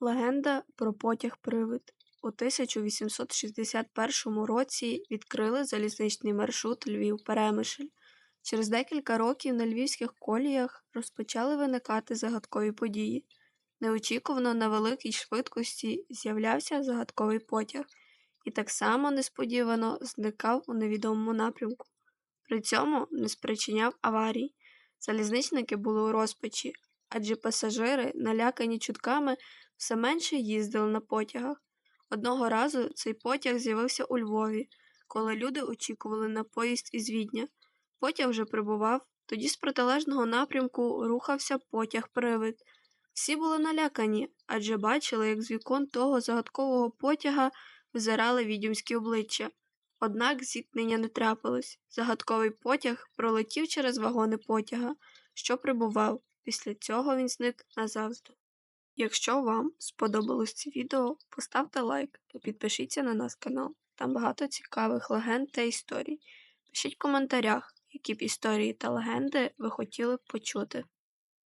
Легенда про потяг-привид. У 1861 році відкрили залізничний маршрут Львів-Перемишль. Через декілька років на львівських коліях розпочали виникати загадкові події. Неочікувано на великій швидкості з'являвся загадковий потяг і так само несподівано зникав у невідомому напрямку. При цьому не спричиняв аварій. Залізничники були у розпачі, адже пасажири, налякані чутками, все менше їздили на потягах. Одного разу цей потяг з'явився у Львові, коли люди очікували на поїзд із Відня. Потяг вже прибував, тоді з протилежного напрямку рухався потяг-привид. Всі були налякані, адже бачили, як з вікон того загадкового потяга визирали відьомські обличчя. Однак зіткнення не трапилось. Загадковий потяг пролетів через вагони потяга, що прибував. Після цього він зник назавжди. Якщо вам сподобалось це відео, поставте лайк та підпишіться на наш канал. Там багато цікавих легенд та історій. Пишіть в коментарях, які б історії та легенди ви хотіли б почути.